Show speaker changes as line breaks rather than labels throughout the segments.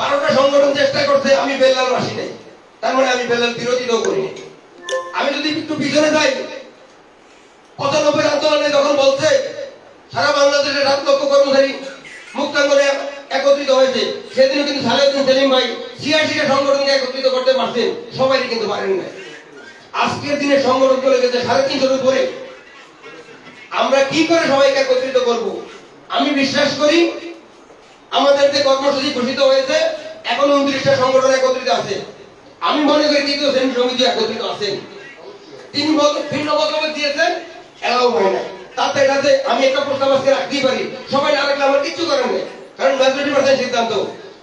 বারোটা সংগঠন চেষ্টা করছে, আমি বেল্লাল আসি নাই। তার মানে আমি বেল্লাল বিরোধিতাও করিনি আমি যদি একটু পিছনে যাই, পঁচানব্বই আন্দোলনে যখন বলছে, সারা বাংলাদেশের সাত লক্ষ কর্মচারী মুক্তাঙ্গনে একত্রিত হয়েছে, সেদিনও কিন্তু সালেউদ্দিন সেলিম ভাই ছিয়াশিটা সংগঠনকে একত্রিত করতে পারছেন সবাই কিন্তু পারেন না আজকের দিনে সংগঠন চলে গেছে সাড়ে তিনশোর উপরে। আমরা কি করে সবাইকে একত্রিত করব? আমি বিশ্বাস করি আমাদের যে কর্মসূচি ঘোষিত হয়েছে, এখন উনত্রিশটা সংগঠন একত্রিত আছে। আমি মনে করি তৃতীয় শ্রেণি সমিতি একত্রিত আছেন তিনি ভিন্ন মতামত দিয়েছেন, এলাও হয় না তাতে এটাতে আমি একটা প্রস্তাব আজকে রাখতেই পারি। সবাই না রাখলে আমার কিচ্ছু করার নেই, কারণ মেজরিটি পার্সেন্ট সিদ্ধান্ত।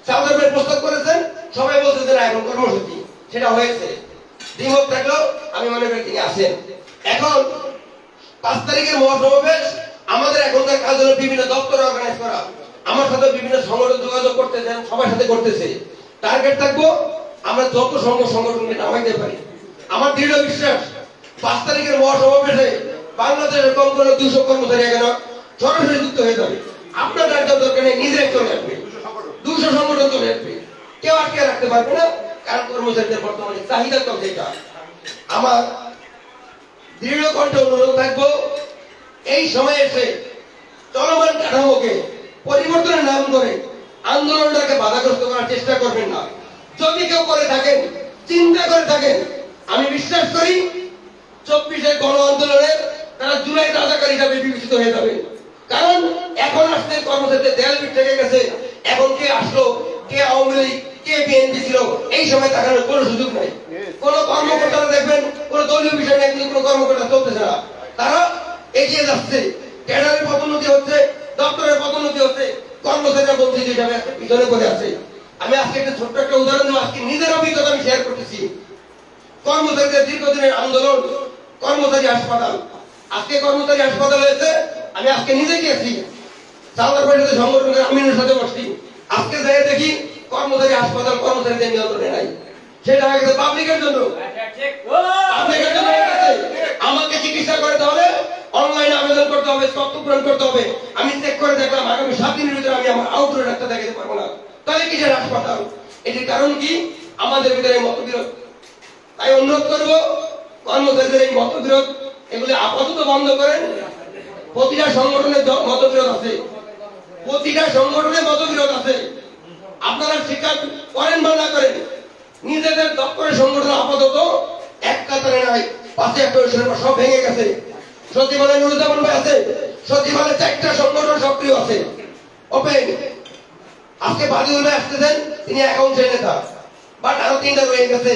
সাউদার্বের প্রস্তাব করেছেন, সবাই বলছে যে না, এখন কর্মসূচি, সেটা হয়েছে। দ্বিমত থাকলেও আমি মনে করি তিনি আছেন। এখন পাঁচ তারিখের মহাসমাবেশ, আমাদের এখনকার কাজ হলো বিভিন্ন দপ্তর অর্গানাইজ করা। আমার সাথে বিভিন্ন সংগঠন যোগাযোগ করতেছেন সবার সাথে করতেছে। টার্গেট থাকব, আমরা যত সংঘ সংগঠনকে নামাইতে পারি। আমার দৃঢ় বিশ্বাস, পাঁচ তারিখের মহাসমাবেশে বাংলাদেশের কম করে দুশো কর্মচারী এখানে সরাসরি যুক্ত হয়ে যাবে। আপনার ডাক্তার দরকার নেই নিজেরাই চলে আসবে। দুশো সংগঠন চলে আসবে। কেউ আটকে রাখতে পারবে না, কারণ কর্মচারীদের বর্তমানে চাহিদা কম যেটা। আমার দৃঢ় কণ্ঠে অনুরোধ থাকব, এই সময়ে এসে চলমান কাঠামোকে পরিবর্তনের নাম করে আন্দোলনটাকে বাধাগ্রস্ত করার চেষ্টা করবেন না। যদি কেউ করে থাকেন, চিন্তা করে থাকেন, আমি বিশ্বাস করি চব্বিশের গণ আন্দোলনের তারা জুলাই রাজাকার হিসাবে বিবেচিত হয়ে যাবে। কারণ এখন আসতে কর্মক্ষেত্রে দেয়াল পিঠ থেকে গেছে। এখন কে আসলো, কে আওয়ামী লীগ, কে বিএনপি ছিল, এই সময় তাকানোর কোনো সুযোগ নাই। কোন কর্মকর্তারা দেখবেন, কোন দলীয় বিষয় নিয়ে কোনো কর্মকর্তা চলতেছে না। তারা এগিয়ে যাচ্ছে। ক্যাডারের পদোন্নতি হচ্ছে দপ্তরের পদোন্নতি হচ্ছে, কর্মচারীরা বঞ্চিত হিসাবে একটা পিছনে করে আছে। আমি আজকে একটা ছোট্ট একটা উদাহরণ দেবো, আজকে নিজের অভিজ্ঞতা আমি শেয়ার করতেছি। কর্মচারীদের দীর্ঘদিনের আন্দোলন, কর্মচারী হাসপাতাল। আজকে কর্মচারী হাসপাতাল হয়েছে, আমি আজকে নিজে গিয়েছি সাউদার পরিষদের সংগঠনের আমিনের সাথে বসছি। আজকে যাই দেখি কর্মচারী হাসপাতাল কর্মচারীদের নিয়ন্ত্রণে নাই। সেটা হয়ে গেছে পাবলিকের জন্য। পাবলিকের জন্য আমাকে চিকিৎসা করতে হলে অনলাইনে আবেদন করতে হবে, তথ্য পূরণ করতে হবে। আমি করে দেখলাম, আগামী সাত দিনের ভিতরে আমি আমার আউটডোর ডাক্তার দেখাতে পারব না। তাহলে কিসের হাসপাতাল? এটির কারণ কি? আমাদের ভিতরে মতবিরোধ। তাই অনুরোধ করব, কর্মচারীদের এই মতবিরোধ, এগুলি আপাতত বন্ধ করেন। প্রতিটা সংগঠনের মতবিরোধ আছে। প্রতিটা সংগঠনের মতবিরোধ আছে। আপনারা স্বীকার করেন বা না করেন, নিজেদের দপ্তরের সংগঠন আপাতত এক কাতারে নাই, পাশে একটা সব- ভেঙে গেছে। সচিবালয় নুরুজ্জামান ভাই আছে, সচিবালয় চারটা সংগঠন আছে। ওপেন আজকে বাদিউল ভাই আসতেছেন, তিনি অ্যাকাউন্টের নেতা বাট আরও তিনটা রয়ে গেছে।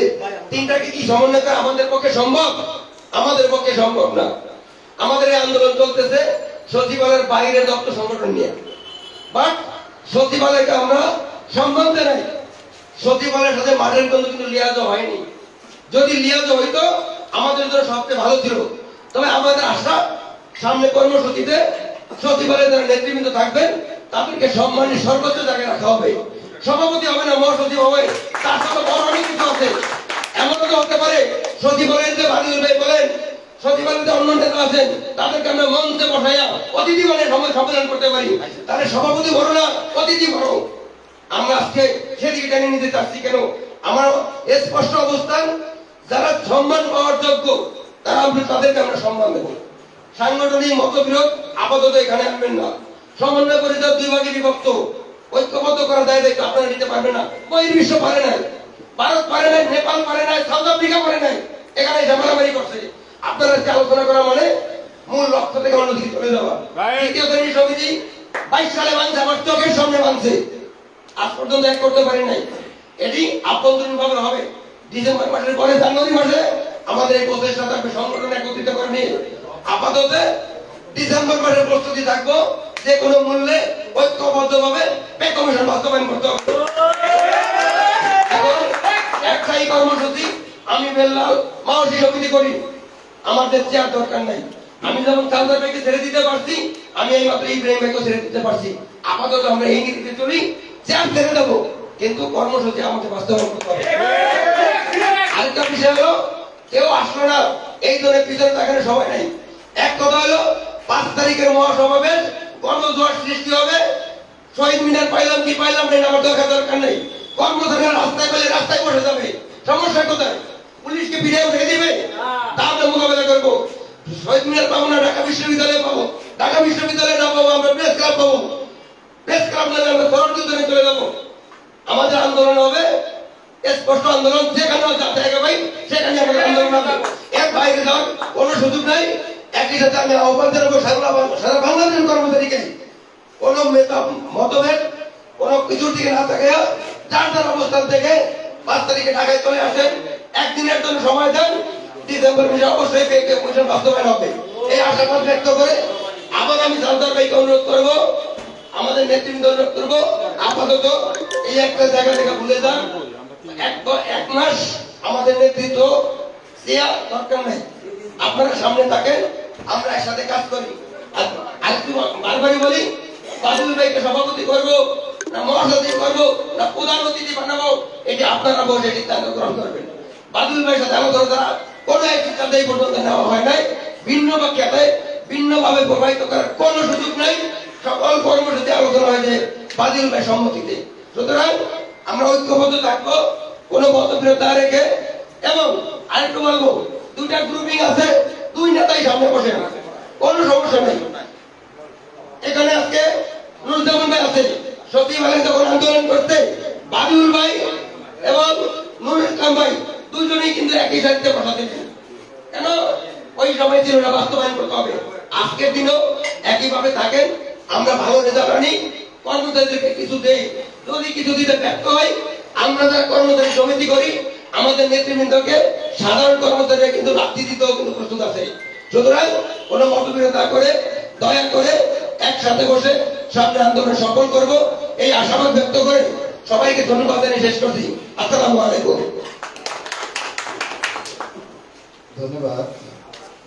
তিনটাকে কি সমন্বয় করা আমাদের পক্ষে সম্ভব? আমাদের পক্ষে সম্ভব না। আমাদের এই আন্দোলন চলতেছে সচিবালয়ের বাইরের দপ্তর সংগঠন নিয়ে। বাট সচিবালয়কে আমরা সম্মান জানাই। সচিবালয়ের সাথে মাঠের জন্য কিন্তু লিয়াজ হয়নি। যদি লিয়াজ হইতো, আমাদের জন্য সবচেয়ে ভালো ছিল। তবে আমাদের আশা সামনে কর্মসূচিতে সচিবালয়ের যারা নেতৃবৃন্দ থাকবেন, তাদেরকে সম্মানের সর্বোচ্চ জায়গায় রাখা হবে। সভাপতি হবে না, মহাসচিব হবে। তার সাথে বড় অনেক কিছু আছে। এমনও তো হতে পারে, সচিবালয়ের যে বাদুল ভাই বলেন, সচিবালয়ের যে অন্য নেতা আছেন, তাদেরকে আমরা মঞ্চে বসাইয়া অতিথি মানে সময় সম্মেলন করতে পারি। তাহলে সভাপতি বড় না, অতিথি বড়। আমরা আজকে সেদিকে টেনে নিতে চাচ্ছি কেন? আমার স্পষ্ট অবস্থান, যারা সম্মান পাওয়ার যোগ্য, তারা আমরা তাদেরকে আমরা সম্মান দেব। সাংগঠনিক মতবিরোধ আপাতত এখানে আনবেন না। সমন্বয় পরিষদ দুই ভাগে বিভক্ত। ঐক্যবদ্ধ করা দায় দায়িত্ব আপনারা নিতে পারবেন না। বহির্বিশ্ব পারে নাই। ভারত পারে নাই নেপাল পারে নাই সাউথ আফ্রিকা পারে নাই। এখানে ঝামেলামারি করছে। আপনারা আলোচনা করা মানে মূল লক্ষ্য থেকে অন্যদিকে চলে যাওয়া. তৃতীয় শ্রেণির সমিতি বাইশ সালে মানছে আমার চোখের সামনে মানছে আজ পর্যন্ত এক করতে পারি নাই। এটি আভ্যন্তরীণ ভাবে হবে। ডিসেম্বর মাসের পরে জানুয়ারি মাসে আমাদের এই প্রচেষ্টা থাকবে সংগঠন একত্রিত করে নিয়ে। আপাতত ডিসেম্বর মাসের প্রস্তুতি থাকব। যে কোনো মূল্যে ঐক্যবদ্ধ ভাবে পে কমিশন বাস্তবায়ন করতে হবে। এখন একটাই কর্মসূচি, আমি বেল্লাল মাওসি সমিতি করি। আমাদের চেয়ার দরকার নাই। আমি যেমন চালদার ভাইকে ছেড়ে দিতে পারছি, আমি এই মাত্র ইব্রাহিম ভাইকে ছেড়ে দিতে পারছি। আপাতত আমরা এই নীতিতে চলি, চেয়ার ছেড়ে দেবো। কিন্তু কর্মসূচি আমাকে বাস্তবায়ন করতে হবে। আরেকটা বিষয় হলো, কেউ আসলো না। এই দলের পিছনে তাকানোর সময় নাই। এক কথা হলো পাঁচ তারিখের মহাসমাবেশ গণজোয়ার সৃষ্টি হবে। শহীদ মিনার পাইলাম কি পাইলাম না আমার দরকার দরকার নেই। কর্মচারীরা রাস্তায় পেলে রাস্তায় বসে যাবে। সমস্যা কোথায়? পুলিশকে ফিরে উঠে দিবে? তা আমরা মোকাবেলা করব। শহীদ মিনার পাবো না, ঢাকা বিশ্ববিদ্যালয়ে পাবো। ঢাকা বিশ্ববিদ্যালয়ে না পাবো, আমরা প্রেস ক্লাব পাবো। প্রেস ক্লাব না আমরা সরকার চলে যাব। আমাদের আন্দোলন হবে। স্পষ্ট আন্দোলন যেখানে পাই সেখানে আমাদের আন্দোলন হবে। এর বাইরে যাওয়ার কোনো সুযোগ নাই। একই সাথে আমি আহ্বান জানাব সারা সারা বাংলাদেশের কর্মচারীকে। কোনো মেতা- মতভেদ, কোনো কিছুর দিকে না থাকে। যার যার অবস্থান থেকে পাঁচ তারিখে ঢাকায় চলে আসেন। একদিনের জন্য সময় দেন। ডিসেম্বর মাসে অবশ্যই পে কমিশন বাস্তবায়ন হবে। এই আশাবাদ ব্যক্ত করে আবার আমি সরকার ভাইকে অনুরোধ করব, আমাদের নেতৃবৃন্দ অনুরোধ করব, আপাতত এই একটা জায়গা থেকে ভুলে যান। এক মাস আমাদের নেতৃত্ব দেওয়া দরকার নেই। আপনারা সামনে থাকেন। আমরা একসাথে কাজ করি। আর আরেকটু বারবারই বলি, বাদুল ভাইকে সভাপতি করব, না মহাসচিব করব, না প্রধান অতিথি বানাবো, এটি আপনারা বসে সিদ্ধান্ত গ্রহণ করবেন। বাদুল ভাইয়ের সাথে আমাদের দ্বারা কোনো এক সিদ্ধান্ত এই পর্যন্ত নেওয়া হয় নাই, ভিন্ন বাক্যাতে ভিন্নভাবে প্রবাহিত করার কোনো সুযোগ নাই, সকল কর্মসূচি আলোচনা হয়েছে বাদুল ভাই সম্মতিতে। সুতরাং আমরা ঐক্যবদ্ধ থাকব, কোনো মতবিরোধ রেখে, এবং আরেকটু বলব, দুইটা গ্রুপিং আছে দুই নেতাই সামনে বসে কোনো সমস্যা নেই। এখানে আজকে নুরুজ্জামান ভাই আছে সত্যি ভাই যখন আন্দোলন করতে বাবিউল ভাই এবং নুরুল ইসলাম ভাই দুজনেই কিন্তু একই সাথে বসাতে কেন? ওই সময় ছিল না, বাস্তবায়ন করতে হবে। আজকের দিনও একইভাবে থাকেন। আমরা ভালো রেজাল্ট আনি কর্মচারীদেরকে কিছু দেই। যদি কিছু দিতে ব্যর্থ হয়, আমরা যারা কর্মচারী সমিতি করি আমাদের নেতৃবৃন্দকে সাধারণ কর্মচারীরা কিন্তু রাত্রি দিতেও কিন্তু প্রস্তুত আছে। সুতরাং কোনো মতবিরোধ করে, দয়া করে একসাথে বসে সামনে আন্দোলন সফল করব। এই আশাবাদ ব্যক্ত করে সবাইকে ধন্যবাদ জানিয়ে শেষ করছি। আসসালামু আলাইকুম।
ধন্যবাদ।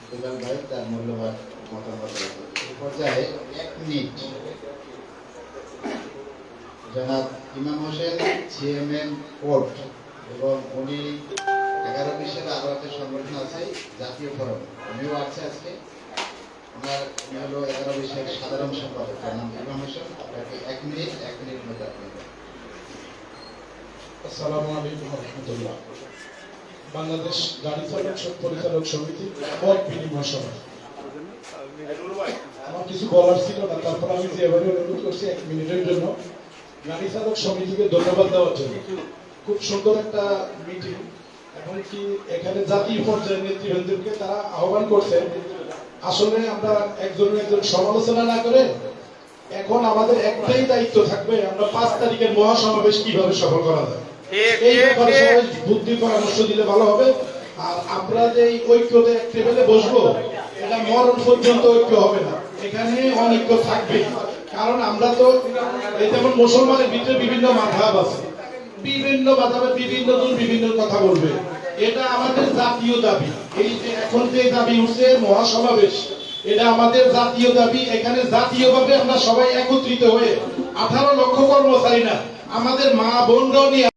দুলাল ভাই, তার মূল্যবান মতামত পর্যায়ে এক মিনিট। জনাব ইমাম হোসেন চেয়ারম্যান কোর্ট। এবং উনি এগারো বিশের আরও একটা সংগঠন আছে, জাতীয় ফোরাম। উনিও আছে আজকে। ওনার, উনি হলো এগারো বিশের সাধারণ সম্পাদক জনাব ইমাম হোসেন। আপনাকে এক মিনিট এক মিনিট মধ্যে আপনি
আসসালামু আলাইকুম রহমতুল্লাহ। বাংলাদেশ গাড়ি চালক পরিচালক সমিতি মত বিনিময় সভা আমার কিছু বলার ছিল না, তারপর আমি যেভাবে অনুরোধ করছি, এক মিনিটের জন্য। গাড়ি চালক সমিতিকে ধন্যবাদ দেওয়ার জন্য। খুব সুন্দর একটা মিটিং এমনকি এখানে জাতীয় পর্যায়ের নেতৃবৃন্দকে তারা আহ্বান করছে আসলে আমরা একজনের একজন সমালোচনা না করে এখন আমাদের একটাই দায়িত্ব থাকবে আমরা পাঁচ তারিখের মহাসমাবেশ কীভাবে সফল করা যায়। এই ব্যাপারে সবাই বুদ্ধি পরামর্শ দিলে ভালো হবে। আর আমরা যে এই ঐক্যতে এক টেবিলে বসবো এটা মরণ পর্যন্ত ঐক্য হবে না। এখানে অনৈক্য থাকবে কারণ আমরা তো এই যেমন মুসলমানের ভিতরে বিভিন্ন মাধাব আছে। বিভিন্ন মাধাবে বিভিন্ন দল বিভিন্ন কথা বলবে। এটা আমাদের জাতীয় দাবি। এই যে এখন যে দাবি উঠছে, মহাসমাবেশ, এটা আমাদের জাতীয় দাবি। এখানে জাতীয়ভাবে আমরা সবাই একত্রিত হয়ে আঠারো লক্ষ কর্মচারী না, আমাদের মা বোনরাও নিয়ে